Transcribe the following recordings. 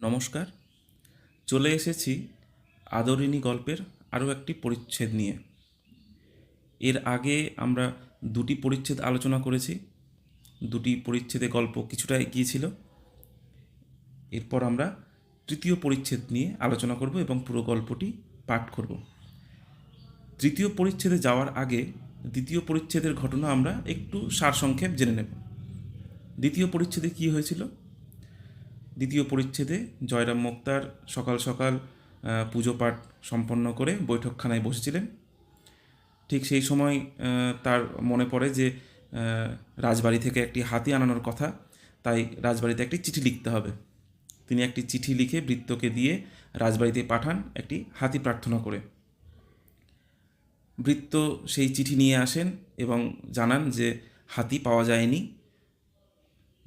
নমস্কার। চলে এসেছি আদরিণী গল্পের আরও একটি পরিচ্ছেদ নিয়ে। এর আগে আমরা দুটি পরিচ্ছেদ আলোচনা করেছি। দুটি পরিচ্ছেদে গল্প কিছুটা এগিয়েছিল এরপর আমরা তৃতীয় পরিচ্ছেদ নিয়ে আলোচনা করব এবং পুরো গল্পটি পাঠ করব। তৃতীয় পরিচ্ছেদে যাওয়ার আগে দ্বিতীয় পরিচ্ছেদের ঘটনা আমরা একটু সারসংক্ষেপ জেনে নেব। দ্বিতীয় পরিচ্ছেদে কী হয়েছিল? দ্বিতীয় পরিচ্ছেদে জয়রাম মোক্তার সকাল সকাল পুজো পাঠ সম্পন্ন করে বৈঠকখানায় বসেছিলেন। ঠিক সেই সময় তার মনে পড়ে যে রাজবাড়ি থেকে একটি হাতি আনানোর কথা, তাই রাজবাড়িতে একটি চিঠি লিখতে হবে। তিনি একটি চিঠি লিখে বৃত্তকে দিয়ে রাজবাড়িতে পাঠান একটি হাতি প্রার্থনা করে। বৃত্ত সেই চিঠি নিয়ে আসেন এবং জানান যে, হাতি পাওয়া যায়নি।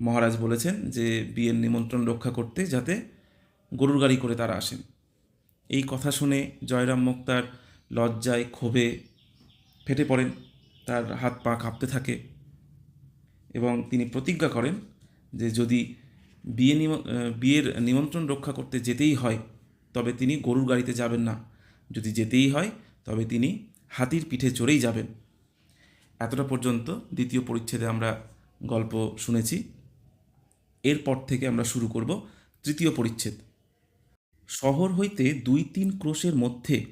মহারাজ বলেছেন যে, বিয়ের নিমন্ত্রণ রক্ষা করতে যাতে গরুর গাড়ি করে তারা আসেন। এই কথা শুনে জয়রাম মুক্তার লজ্জায় ক্ষোভে ফেটে পড়েন, তার হাত পা কাঁপতে থাকে এবং তিনি প্রতিজ্ঞা করেন যে, যদি বিয়ে নিম বিয়ের নিমন্ত্রণ রক্ষা করতে যেতেই হয়, তবে তিনি গরুর গাড়িতে যাবেন না। যদি যেতেই হয়, তবে তিনি হাতির পিঠে চড়েই যাবেন। এতটা পর্যন্ত দ্বিতীয় পরিচ্ছেদে আমরা গল্প শুনেছি। এরপর থেকে আমরা শুরু করব তৃতীয় পরিচ্ছেদ। শহর হইতে দুই তিন ক্রোশের মধ্যে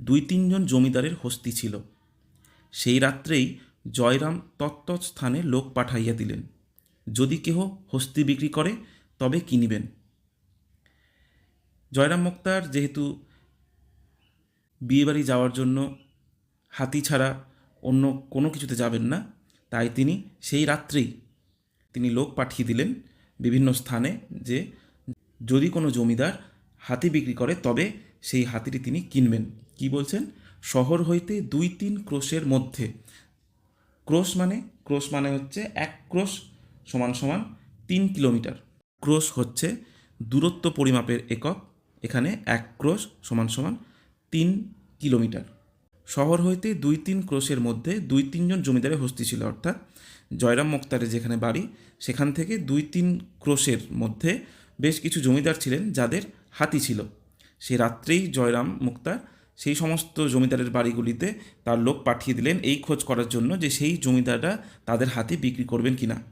দুই তিনজন জমিদারের হস্তি ছিল। সেই রাত্রেই জয়রাম তত্তৎ স্থানে লোক পাঠাইয়া দিলেন। যদি কেহ হস্তি বিক্রি করে, তবে কিনিবেন। জয়রাম মুক্তার যেহেতু বিয়েবাড়ি যাওয়ার জন্য হাতি ছাড়া অন্য কোনো কিছুতে যাবেন না, তাই তিনি সেই রাত্রেই তিনি লোক পাঠিয়ে দিলেন বিভিন্ন স্থানে যে যদি কোনো জমিদার হাতি বিক্রি করে, তবে সেই হাতিটি তিনি কিনবেন। কি বলছেন? শহর হইতে দুই তিন ক্রোশের মধ্যে। ক্রোশ মানে ক্রোশ মানে হচ্ছে এক ক্রোশ সমান সমান তিন কিলোমিটার। ক্রোশ হচ্ছে দূরত্ব পরিমাপের একক। এখানে এক ক্রোশ সমান সমান তিন কিলোমিটার। শহর হইতে দুই তিন ক্রোশের মধ্যে দুই তিনজন জমিদারের হস্তি ছিল, অর্থাৎ জয়রাম মুক্তারের যেখানে বাড়ি, সেখান থেকে দুই তিন ক্রোশের মধ্যে বেশ কিছু জমিদার ছিলেন যাদের হাতি ছিল। সে রাত্রেই জয়রাম মুক্তার সেই সমস্ত জমিদারের বাড়িগুলিতে তার লোক পাঠিয়ে দিলেন এই খোঁজ করার জন্য যে সেই জমিদাররা তাদের হাতি বিক্রি করবেন কিনা।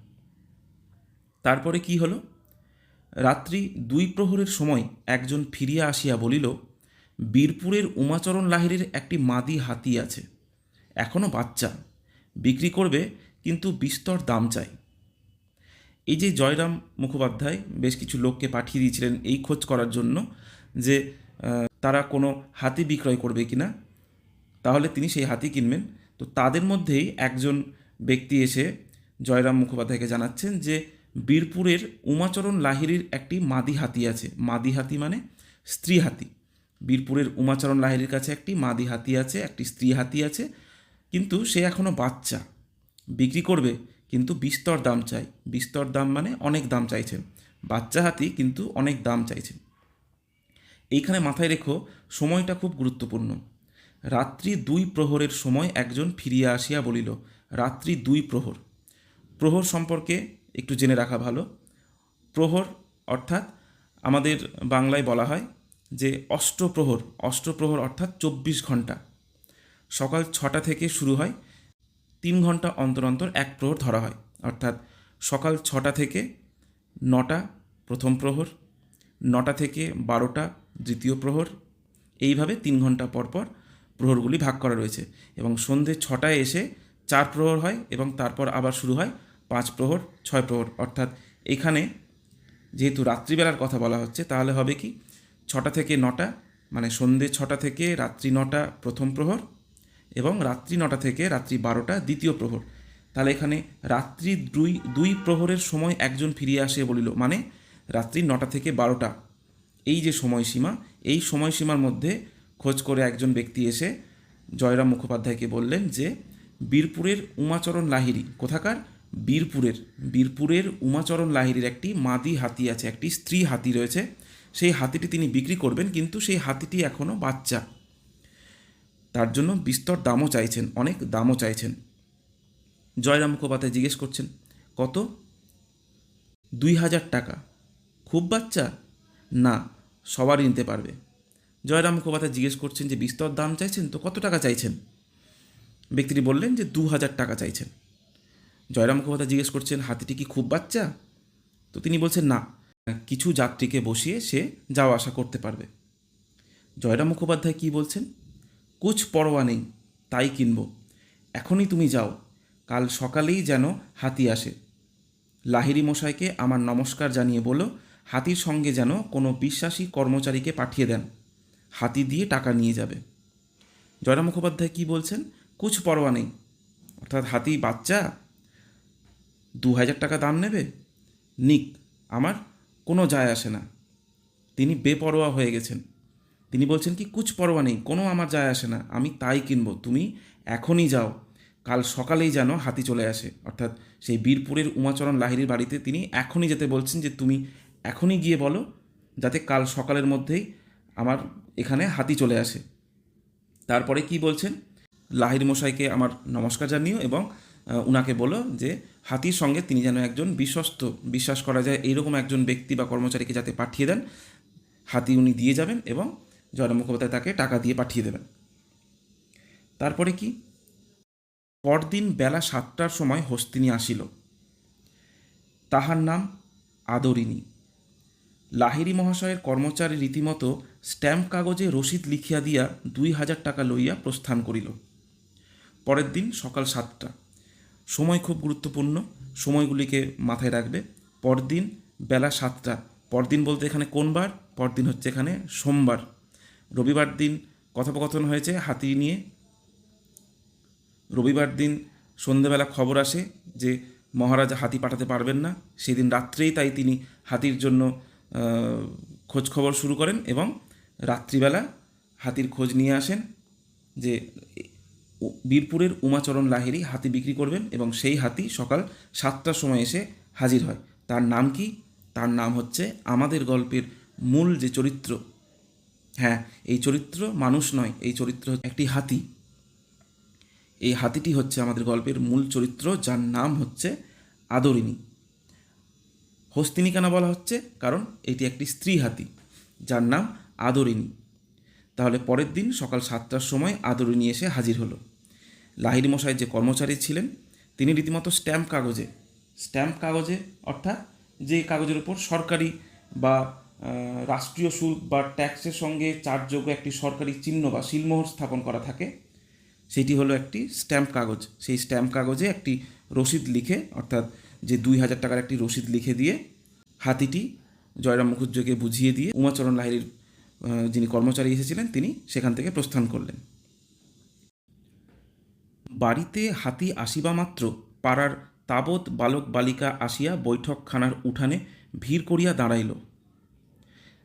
তারপরে কি হলো? রাত্রি দুই প্রহরের সময় একজন ফিরিয়া আসিয়া বলিল বীরপুরের উমাচরণ লাহিড়ির একটি মাদি হাতি আছে। এখনও বাচ্চা। বিক্রি করবে, কিন্তু বিস্তর দাম চাই। এই যে জয়রাম মুখোপাধ্যায়, বেশ কিছু লোককে পাঠিয়ে দিয়েছিলেন এই খোঁজ করার জন্য যে তারা কোনো হাতি বিক্রয় করবে কিনা। তাহলে তিনি সেই হাতি কিনবেন। তো তাদের মধ্যেই একজন ব্যক্তি এসে জয়রাম মুখোপাধ্যায়কে জানাচ্ছেন যে, বীরপুরের উমাচরণ লাহিড়ির একটি মাদি হাতি আছে। মাদি হাতি মানে স্ত্রী হাতি। বীরপুরের উমাচরণ লাহিড়ির কাছে একটি মাদি হাতি আছে, একটি স্ত্রী হাতি আছে, কিন্তু সে এখনও বাচ্চা। বিক্রি করবে, কিন্তু বিস্তর দাম চাই। বিস্তর দাম মানে অনেক দাম চাইছেন। বাচ্চা হাতি, কিন্তু অনেক দাম চাইছেন। এইখানে মাথায় রেখো, সময়টা খুব গুরুত্বপূর্ণ। রাত্রি দুই প্রহরের সময় একজন ফিরিয়া আসিয়া বলিল, রাত্রি দুই প্রহর। প্রহর সম্পর্কে একটু জেনে রাখা ভালো। প্রহর অর্থাৎ আমাদের বাংলায় বলা হয় যে অষ্টপ্রহর অষ্টপ্রহর অর্থাৎ চব্বিশ ঘণ্টা সকাল ছটা থেকে শুরু হয়, তিন ঘণ্টা অন্তর অন্তর এক প্রহর ধরা হয়। অর্থাৎ সকাল ছটা থেকে নটা প্রথম প্রহর, নটা থেকে বারোটা দ্বিতীয় প্রহর, এইভাবে তিন ঘণ্টা পর পর প্রহরগুলি ভাগ করা রয়েছে এবং সন্ধে ছটায় এসে চার প্রহর হয় এবং তারপর আবার শুরু হয় পাঁচ প্রহর, ছয় প্রহর। অর্থাৎ এখানে যেহেতু রাত্রিবেলার কথা বলা হচ্ছে, তাহলে হবে কি ছটা থেকে নটা মানে সন্ধে ছটা থেকে রাত্রি নটা প্রথম প্রহর এবং রাত্রি নটা থেকে রাত্রি বারোটা দ্বিতীয় প্রহর। তাহলে এখানে রাত্রি দুই দুই প্রহরের সময় একজন ফিরিয়ে আসে বলিল মানে রাত্রি নটা থেকে বারোটা। এই যে সময়সীমা, এই সময়সীমার মধ্যে খোঁজ করে একজন ব্যক্তি এসে জয়রাম মুখোপাধ্যায়কে বললেন যে, বীরপুরের উমাচরণ লাহিড়ি কোথাকার? বীরপুরের। বীরপুরের উমাচরণ লাহিড়ির একটি মাদি হাতি আছে, একটি স্ত্রী হাতি রয়েছে। সেই হাতিটি তিনি বিক্রি করবেন, কিন্তু সেই হাতিটি এখনও বাচ্চা। তার জন্য বিস্তর দামও চাইছেন, অনেক দামও চাইছেন। জয়রাম মুখোপাধ্যায় জিজ্ঞেস করছেন, কত? দুই হাজার টাকা। খুব বাচ্চা? না, সবারই নিতে পারবে। জয়রাম মুখোপাধ্যায় জিজ্ঞেস করছেন, যে বিস্তর দাম চাইছেন, তো কত টাকা চাইছেন? ব্যক্তিটি বললেন, যে দু হাজার টাকা চাইছেন। জয়রাম মুখোপাধ্যায় জিজ্ঞেস করছেন, হাতিটি কি খুব বাচ্চা? তো তিনি বলছেন, না। কিছু যাত্রীকে বসিয়ে সে যাওয়া আসা করতে পারবে। জয়রাম মুখোপাধ্যায় কি বলছেন? কুচ পরোয়া নেই, তাই কিনব। এখনই তুমি যাও, কাল সকালেই যেন হাতি আসে। লাহিরি মশাইকে আমার নমস্কার জানিয়ে বলো, হাতির সঙ্গে যেন কোনো বিশ্বাসী কর্মচারীকে পাঠিয়ে দেন। হাতি দিয়ে টাকা নিয়ে যাবে। জয়রাম মুখোপাধ্যায় কি বলছেন? কুচ পরোয়া নেই, অর্থাৎ হাতি বাচ্চা, দু হাজার টাকা দাম নেবে? নিক, আমার কোনো যায় আসে না। তিনি বেপরোয়া হয়ে গেছেন। তিনি বলছেন কি, কুছ পরোয়া নেই, কোনো আমার যায় আসে না, আমি তাই কিনবো, তুমি এখনই যাও, কাল সকালেই যেন হাতি চলে আসে। অর্থাৎ সেই বীরপুরের উমাচরণ লাহিড়ির বাড়িতে তিনি এখনই যেতে বলছেন যে, তুমি এখনই গিয়ে বলো, যাতে কাল সকালের মধ্যেই আমার এখানে হাতি চলে আসে। তারপরে কি বলছেন? লাহির মশাইকে আমার নমস্কার জানিও এবং উনাকে বলো যে হাতির সঙ্গে তিনি যেন একজন বিশ্বস্ত, বিশ্বাস করা যায় এইরকম একজন ব্যক্তি বা কর্মচারীকে যাতে পাঠিয়ে দেন, হাতি উনি দিয়ে যাবেন এবং জয়রাম মুখোপাধ্যায় তাকে টাকা দিয়ে পাঠিয়ে দেবেন। তারপরে কি? পরদিন বেলা সাতটার সময় হস্তিনী আসিল। তাহার নাম আদরিনী লাহিরি মহাশয়ের কর্মচারী রীতিমতো স্ট্যাম্প কাগজে রসিদ লিখিয়া দিয়া দুই হাজার টাকা লইয়া প্রস্থান করিল। পরের দিন সকাল সাতটা। সময় খুব গুরুত্বপূর্ণ, সময়গুলিকে মাথায় রাখবে। পরদিন বেলা সাতটা, পরদিন বলতে এখানে কোন বার? পরদিন হচ্ছে এখানে সোমবার। রবিবার দিন কথোপকথন হয়েছে হাতি নিয়ে। রবিবার দিন সন্ধেবেলা খবর আসে যে মহারাজ হাতি পাঠাতে পারবেন না। সেদিন রাত্রেই তাই তিনি হাতির জন্য খোঁজ খবর শুরু করেন এবং রাত্রিবেলা হাতির খোঁজ নিয়ে আসেন যে বীরপুরের উমাচরণ লাহিরি হাতি বিক্রি করবেন এবং সেই হাতি সকাল সাতটার সময় এসে হাজির হয়। তার নাম কি? তার নাম হচ্ছে আমাদের গল্পের মূল যে চরিত্র হ্যাঁ এই চরিত্র মানুষ নয়, এই চরিত্র একটি হাতি। এই হাতিটি হচ্ছে আমাদের গল্পের মূল চরিত্র, যার নাম হচ্ছে আদরিনী হস্তিনী কেন বলা হচ্ছে কারণ এটি একটি স্ত্রী হাতি, যার নাম আদরিনী তাহলে পরের দিন সকাল সাতটার সময় আদরিনী এসে হাজির হলো। লাহিরি মশাই যে কর্মচারী ছিলেন তিনি রীতিমতো স্ট্যাম্প কাগজে স্ট্যাম্প কাগজে অর্থাৎ যে কাগজের উপর সরকারি বা রাষ্ট্রীয় শুল্ক বা ট্যাক্সের সঙ্গে চার্জযোগ্য একটি সরকারি চিহ্ন বা শিলমোহর স্থাপন করা থাকে সেটি হলো একটি স্ট্যাম্প কাগজ। সেই স্ট্যাম্প কাগজে একটি রসিদ লিখে অর্থাৎ যে দুই হাজার টাকার একটি রসিদ লিখে দিয়ে হাতিটি জয়রাম মুখুজ্জকে বুঝিয়ে দিয়ে উমাচরণ লাহিড়ির আহ, যিনি কর্মচারী এসেছিলেন তিনি সেখান থেকে প্রস্থান করলেন। বাড়িতে হাতি আসিবা মাত্র, পাড়ার তাবৎ বালক বালিকা আসিয়া বৈঠকখানার উঠানে ভিড় করিয়া দাঁড়াইল।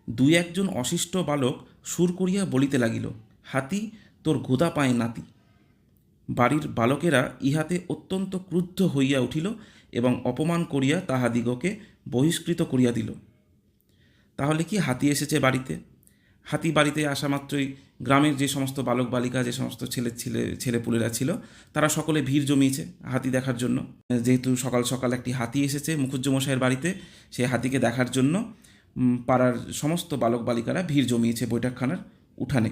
দুই একজন অশিষ্ট বালক সুর করিয়া বলিতে লাগিল, হাতি, তোর গোদা পায় নাতি বাড়ির বালকেরা ইহাতে অত্যন্ত ক্রুদ্ধ হইয়া উঠিল এবং অপমান করিয়া তাহাদিগকে বহিষ্কৃত করিয়া দিল। তাহলে কি হাতি এসেছে বাড়িতে? হাতি বাড়িতে আসা মাত্রই গ্রামের যে সমস্ত বালক বালিকা, যে সমস্ত ছেলে ছেলে ছেলেপুলেরা ছিল, তারা সকলে ভিড় জমিয়েছে হাতি দেখার জন্য। যেহেতু সকাল সকাল একটি হাতি এসেছে মুখুজ্জ মশাইয়ের বাড়িতে সেই হাতিকে দেখার জন্য পাড়ার সমস্ত বালক বালিকারা ভিড় জমিয়েছে বৈঠকখানার উঠানে।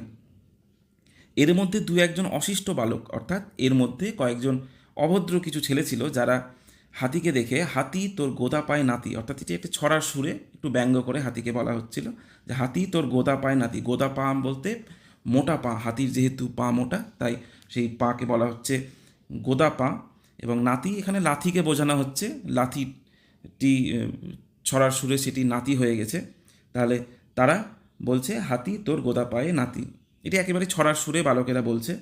এর মধ্যে দু একজন অশিষ্ট বালক, অর্থাৎ এর মধ্যে কয়েকজন অভদ্র কিছু ছেলে ছিল, যারা হাতিকে দেখে, হাতি তোর গোদা পায় নাতি। অর্থাৎ এটি একটি ছড়ার সুরে একটু ব্যঙ্গ করে হাতিকে বলা হচ্ছিল যে, হাতি তোর গোদা পায় নাতি। গোদা পা বলতে মোটা পা, হাতির যেহেতু পা মোটা, তাই সেই পাকে বলা হচ্ছে গোদা পা। এবং নাতি এখানে লাথিকে বোঝানো হচ্ছে লাথিটি ছড়ার সুরে সেটি নাতি হয়ে গেছে। তাহলে তারা বলছে, হাতি তোর গোদা পায়ে নাতি। এটি একেবারে ছড়ার সুরে বালকেরা বলছে।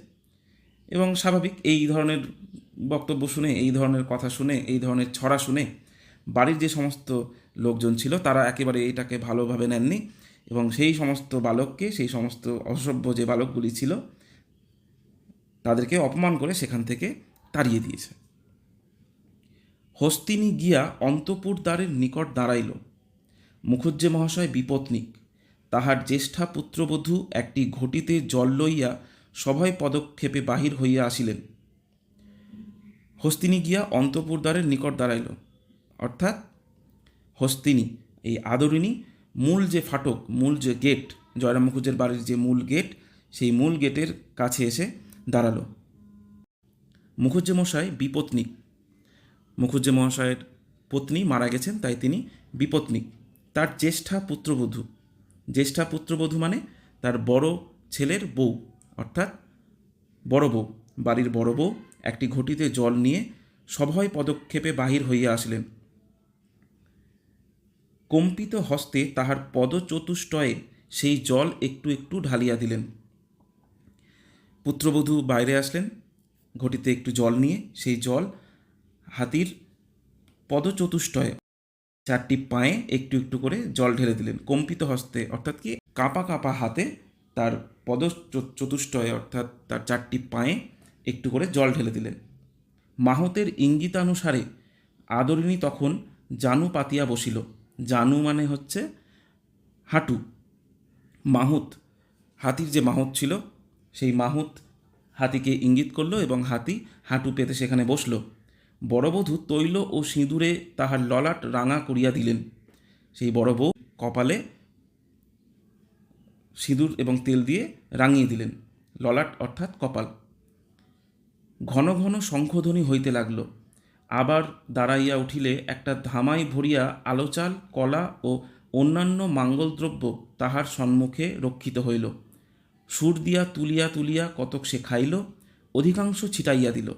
এবং স্বাভাবিক এই ধরনের বক্তব্য শুনে, এই ধরনের কথা শুনে, এই ধরনের ছড়া শুনে বাড়ির যে সমস্ত লোকজন ছিল, তারা একেবারে এটাকে ভালোভাবে নেননি এবং সেই সমস্ত বালককে, সেই সমস্ত অসভ্য যে বালকগুলি ছিল, তাদেরকে অপমান করে সেখান থেকে তাড়িয়ে দিয়েছে। হস্তিনী গিয়া অন্তপুর দ্বারের নিকট দাঁড়াইল। মুখুজ্জে মহাশয় বিপত্নিক। তাহার জ্যেষ্ঠা পুত্রবধূ একটি ঘটিতে জল লইয়া সভয় পদক্ষেপে বাহির হইয়া আসিলেন। হস্তিনী গিয়া অন্তপুর দ্বারের নিকট দাঁড়াইল। অর্থাৎ হস্তিনী, এই আদরিণী, মূল যে ফাটক, মূল যে গেট জয়রাম মুখুজ্জের বাড়ির যে মূল গেট, সেই মূল গেটের কাছে এসে দাঁড়াল। মুখুজ্জে মশাই বিপত্নিক মুখুজ্জে মহাশয়ের পত্নী মারা গেছেন, তাই তিনি বিপত্নিক তার জ্যেষ্ঠা পুত্রবধূ। জ্যেষ্ঠা পুত্রবধূ মানে তার বড় ছেলের বউ, অর্থাৎ বড় বউ, বাড়ির বড় বউ একটি ঘটিতে জল নিয়ে সভয় পদক্ষেপে বাহির হইয়া আসলেন। কম্পিত হস্তে তাহার পদচতুষ্টয়ে সেই জল একটু একটু ঢালিয়া দিলেন। পুত্রবধূ বাইরে আসলেন। ঘটিতে একটু জল নিয়ে সেই জল হাতির পদচতুষ্টয়ে চারটি পায়ে একটু একটু করে জল ঢেলে দিলেন। কম্পিত হস্তে অর্থাৎ কি, কাঁপা কাঁপা হাতে তার পদ চতুষ্টয়ে অর্থাৎ তার চারটি পায়ে একটু করে জল ঢেলে দিলেন। মাহতের ইঙ্গিতানুসারে আদরিণী তখন জানু পাতিয়া বসিল। জানু মানে হচ্ছে হাঁটু। মাহুত, হাতির যে মাহুত ছিল, সেই মাহুত হাতিকে ইঙ্গিত করল এবং হাতি হাঁটু পেতে সেখানে বসল। বড়বধূ তৈল ও সিঁদুরে তাহার ললাট রাঙা করিয়া দিলেন। সেই বড় বউ কপালে সিঁদুর এবং তেল দিয়ে রাঙিয়ে দিলেন। ললাট অর্থাৎ কপাল। ঘন ঘন শঙ্খধ্বনি হইতে লাগল। আবার দাঁড়াইয়া উঠিলে একটা ধামাই ভরিয়া আলোচাল, কলা ও অন্যান্য মাঙ্গলদ্রব্য তাহার সম্মুখে রক্ষিত হইল। সুর দিয়া তুলিয়া তুলিয়া কতক সে খাইল, অধিকাংশ ছিটাইয়া দিল।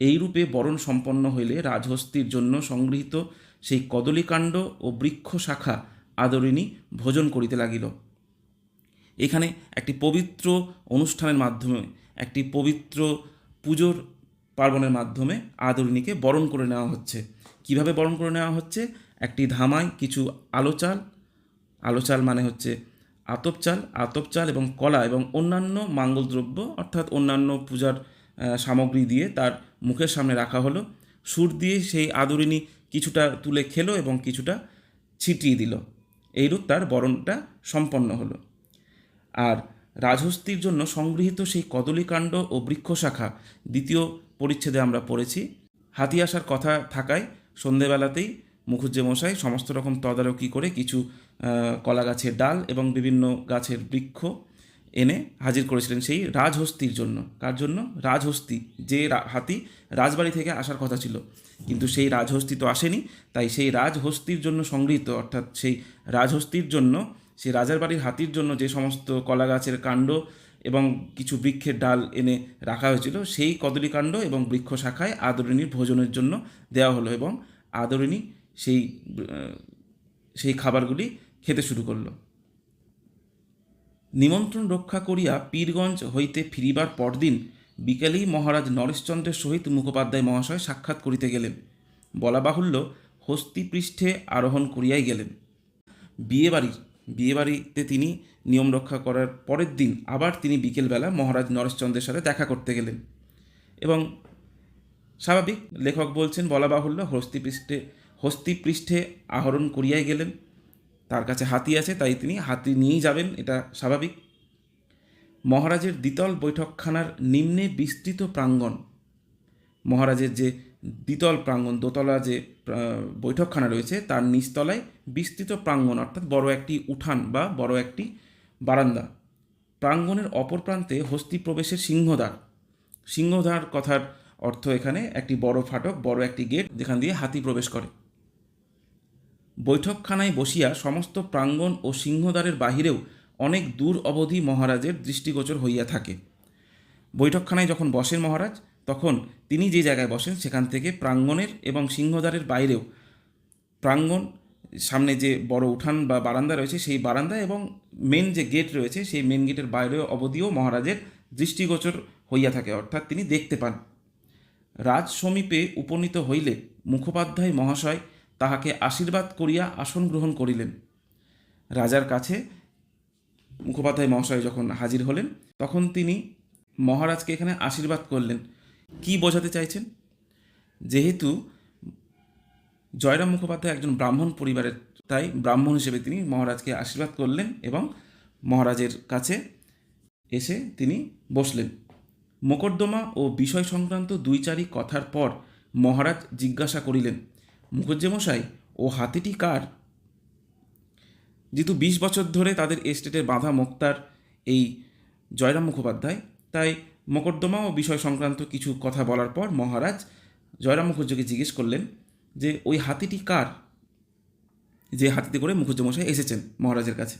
এইরূপে বরণ সম্পন্ন হইলে রাজহস্তির জন্য সংগৃহীত সেই কদলীকাণ্ড ও বৃক্ষ শাখা আদরিণী ভোজন করিতে লাগিল। এখানে একটি পবিত্র অনুষ্ঠানের মাধ্যমে একটি পবিত্র পুজোর পার্বণের মাধ্যমে আদরিণীকে বরণ করে নেওয়া হচ্ছে। কীভাবে বরণ করে নেওয়া হচ্ছে? একটি ধামায় কিছু আলো চাল আলো চাল মানে হচ্ছে আতপ চাল আতপ চাল এবং কলা এবং অন্যান্য মাঙ্গলদ্রব্য অর্থাৎ অন্যান্য পূজার সামগ্রী দিয়ে তার মুখের সামনে রাখা হলো। সুর দিয়ে সেই আদরিণী কিছুটা তুলে খেলো এবং কিছুটা ছিটিয়ে দিল। এইরূপ তার বরণটা সম্পন্ন হলো। আর রাজহস্তির জন্য সংগৃহীত সেই কদলীকাণ্ড ও বৃক্ষ শাখা দ্বিতীয় পরিচ্ছেদে আমরা পড়েছি। হাতি আসার কথা থাকায় সন্ধেবেলাতেই মুখুজ্জে মশাই সমস্ত রকম তদারকি করে কিছু কলা গাছের ডাল এবং বিভিন্ন গাছের বৃক্ষ এনে হাজির করেছিলেন সেই রাজহস্তির জন্য। কার জন্য? রাজহস্তি। যে হাতি রাজবাড়ি থেকে আসার কথা ছিল। কিন্তু সেই রাজহস্তি তো আসেনি, তাই সেই রাজহস্তির জন্য সংগৃহীত, অর্থাৎ সেই রাজহস্তির জন্য সেই রাজার বাড়ির হাতির জন্য যে সমস্ত কলা গাছের কাণ্ড এবং কিছু বৃক্ষের ডাল এনে রাখা হয়েছিল, সেই কদলীকাণ্ড এবং বৃক্ষ শাখায় আদরিণীর ভোজনের জন্য দেওয়া হলো এবং আদরিণী সেই সেই খাবারগুলি খেতে শুরু করল। নিমন্ত্রণ রক্ষা করিয়া পীরগঞ্জ হইতে ফিরিবার পরদিন বিকেলেই মহারাজ নরেশচন্দ্রের সহিত মুখোপাধ্যায় মহাশয় সাক্ষাৎ করিতে গেলেন। বলা বাহুল্য হস্তিপৃষ্ঠে আরোহণ করিয়াই গেলেন। বিয়েবাড়ির বিয়েবাড়িতে তিনি নিয়ম রক্ষা করার পরের দিন আবার তিনি বিকেলবেলা মহারাজ নরেশচন্দ্রের সাথে দেখা করতে গেলেন। এবং স্বাভাবিক লেখক বলছেন, বলা বাহুল্য হস্তিপৃষ্ঠে হস্তিপৃষ্ঠে আহরণ করিয়াই গেলেন। তার কাছে হাতি আছে, তাই তিনি হাতি নিয়েই যাবেন, এটা স্বাভাবিক। মহারাজের দ্বিতল বৈঠকখানার নিম্নে বিস্তৃত প্রাঙ্গণ। মহারাজের যে দ্বিতল প্রাঙ্গণ, দোতলা যে বৈঠকখানা রয়েছে, তার নিচতলায় বিস্তৃত প্রাঙ্গণ, অর্থাৎ বড় একটি উঠান বা বড় একটি বারান্দা। প্রাঙ্গণের অপর প্রান্তে হস্তি প্রবেশের সিংহদ্বার। সিংহদ্বার কথার অর্থ এখানে একটি বড় ফাটক, বড় একটি গেট যেখান দিয়ে হাতি প্রবেশ করে। বৈঠকখানায় বসিয়া সমস্ত প্রাঙ্গণ ও সিংহদ্বারের বাহিরেও অনেক দূর অবধি মহারাজের দৃষ্টিগোচর হইয়া থাকে। বৈঠকখানায় যখন বসেন মহারাজ তখন তিনি যে জায়গায় বসেন সেখান থেকে প্রাঙ্গণের এবং সিংহদ্বারের বাইরেও প্রাঙ্গণ, সামনে যে বড় উঠান বা বারান্দা রয়েছে সেই বারান্দা এবং মেন যে গেট রয়েছে সেই মেন গেটের বাইরেও অবধিও মহারাজের দৃষ্টিগোচর হইয়া থাকে, অর্থাৎ তিনি দেখতে পান। রাজ সমীপে উপনীত হইলে মুখোপাধ্যায় মহাশয় তাহাকে আশীর্বাদ করিয়া আসন গ্রহণ করিলেন। রাজার কাছে মুখোপাধ্যায় মহাশয় যখন হাজির হলেন, তখন তিনি মহারাজকে এখানে আশীর্বাদ করলেন। কি বোঝাতে চাইছেন? যেহেতু জয়রাম মুখোপাধ্যায় একজন ব্রাহ্মণ পরিবারের, তাই ব্রাহ্মণ হিসেবে তিনি মহারাজকে আশীর্বাদ করলেন এবং মহারাজের কাছে এসে তিনি বসলেন। মোকদ্দমা ও বিষয় সংক্রান্ত দুই চারি কথার পর মহারাজ জিজ্ঞাসা করিলেন মুখুজ্জেমশাই ও হাতিটি কার? যেহেতু বিশ বছর ধরে তাদের এস্টেটের বাঁধা মোক্তার এই জয়রাম মুখোপাধ্যায়, তাই মোকদ্দমা ও বিষয় সংক্রান্ত কিছু কথা বলার পর মহারাজ জয়রাম মুখুজ্জকে জিজ্ঞেস করলেন যে, ওই হাতিটি কার? যে হাতিতে করে মুখুজ্জ মশাই এসেছেন মহারাজের কাছে।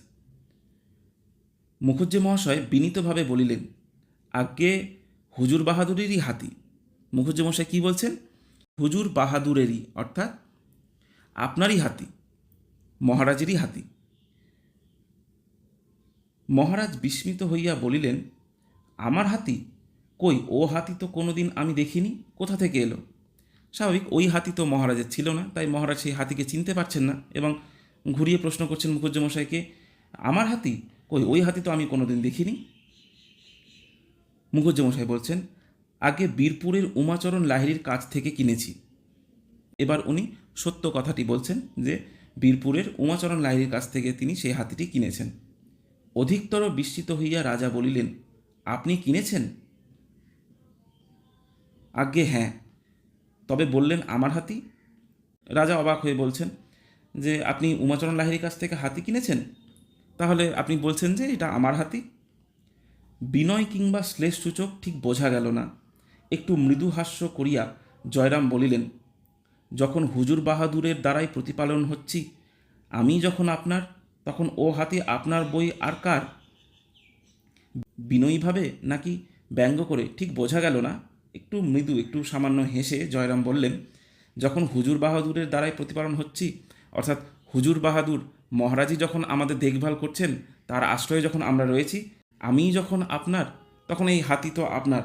মুখুজ্জে মহাশয় বিনীতভাবে বলিলেন আগে হুজুর বাহাদুরেরই হাতি। মুখুজ্জ মশাই কী বলছেন? হুজুর বাহাদুরেরই, অর্থাৎ আপনারই হাতি, মহারাজেরই হাতি। মহারাজ বিস্মিত হইয়া বলিলেন, আমার হাতি কই, ও হাতি তো কোনোদিন আমি দেখিনি, কোথা থেকে এলো? স্বাভাবিক, ওই হাতি তো মহারাজের ছিল না, তাই মহারাজ সেই হাতিকে চিনতে পারছেন না এবং ঘুরিয়ে প্রশ্ন করছেন মুখুজ্জ মশাইকে আমার হাতি? কই, ওই হাতি তো আমি কোনোদিন দেখিনি? মুখুজ্জ মশাই বলছেন, আগে বীরপুরের উমাচরণ লাহিড়ির কাছ থেকে কিনেছি। এবার উনি সত্য কথাটি বলছেন যে, বীরপুরের উমাচরণ লাহিড়ির কাছ থেকে তিনি সেই হাতিটি কিনেছেন। অধিকতর বিস্মিত হইয়া রাজা বলিলেন, আপনি কিনেছেন? আজ্ঞে হ্যাঁ। তবে বললেন আমার হাতি? রাজা অবাক হয়ে বলছেন যে, আপনি উমাচরণ লাহিড়ির কাছ থেকে হাতি কিনেছেন? তাহলে আপনি বলছেন যে, এটা আমার হাতি? বিনয় কিংবা শ্লেষ সূচক ঠিক বোঝা গেল না। একটু মৃদু হাস্য করিয়া জয়রাম বলিলেন, যখন হুজুর বাহাদুরের দ্বারাই প্রতিপালন হচ্ছি, আমি যখন আপনার, তখন ও হাতে আপনার বই আর কার? বিনয়ীভাবে নাকি ব্যঙ্গ করে ঠিক বোঝা গেল না? একটু মৃদু, একটু সামান্য হেসে জয়রাম বললেন, যখন হুজুর বাহাদুরের দ্বারাই প্রতিপালন হচ্ছি, অর্থাৎ হুজুর বাহাদুর মহারাজই যখন আমাদের দেখভাল করছেন, তার আশ্রয়ে যখন আমরা রয়েছি আমি যখন আপনার, তখন এই হাতি তো আপনার।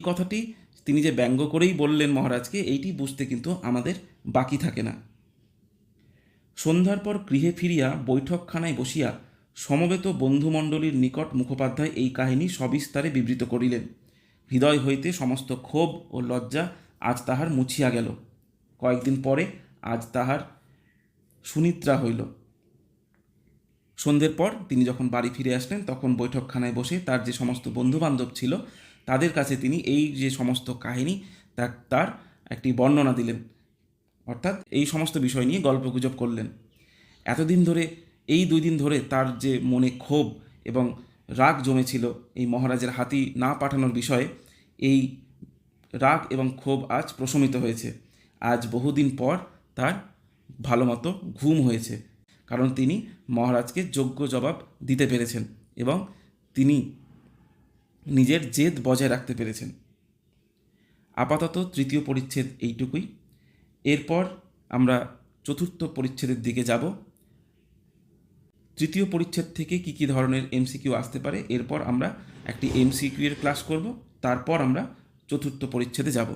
এই কথাটি তিনি যে ব্যঙ্গ করেই বললেন মহারাজকে, এইটি বুঝতে কিন্তু আমাদের বাকি থাকে না। সন্ধ্যার পর গৃহে ফিরিয়া বৈঠকখানায় বসিয়া সমবেত বন্ধুমণ্ডলীর নিকট মুখোপাধ্যায় এই কাহিনী সবিস্তারে বিবৃত করিলেন। হৃদয় হইতে সমস্ত ক্ষোভ ও লজ্জা আজ তাহার মুছিয়া গেল। কয়েকদিন পরে আজ তাহার সুনিদ্রা হইল। সন্ধ্যের পর তিনি যখন বাড়ি ফিরে আসলেন, তখন বৈঠকখানায় বসে তার যে সমস্ত বন্ধুবান্ধব ছিল, তাদের কাছে তিনি এই যে সমস্ত কাহিনী, তা তার একটি বর্ণনা দিলেন। অর্থাৎ এই সমস্ত বিষয় নিয়ে গল্পগুজব করলেন। এতদিন ধরে, এই দুই দিন ধরে তার যে মনে ক্ষোভ এবং রাগ জমেছিল এই মহারাজের হাতি না পাঠানোর বিষয়ে। এই রাগ এবং ক্ষোভ আজ প্রশমিত হয়েছে। আজ বহুদিন পর তার ভালো মতো ঘুম হয়েছে, কারণ তিনি মহারাজকে যোগ্য জবাব দিতে পেরেছেন এবং তিনি নিজের জেদ বজায় রাখতে পেরেছেন। আপাতত তৃতীয় পরিচ্ছেদ এইটুকুই। এরপর আমরা চতুর্থ পরিচ্ছেদের দিকে যাব। তৃতীয় পরিচ্ছেদ থেকে কি কি ধরনের এমসিকিউ আসতে পারে? এরপর আমরা একটি এমসিকিউ এর ক্লাস করব। তারপর আমরা চতুর্থ পরিচ্ছেদে যাব।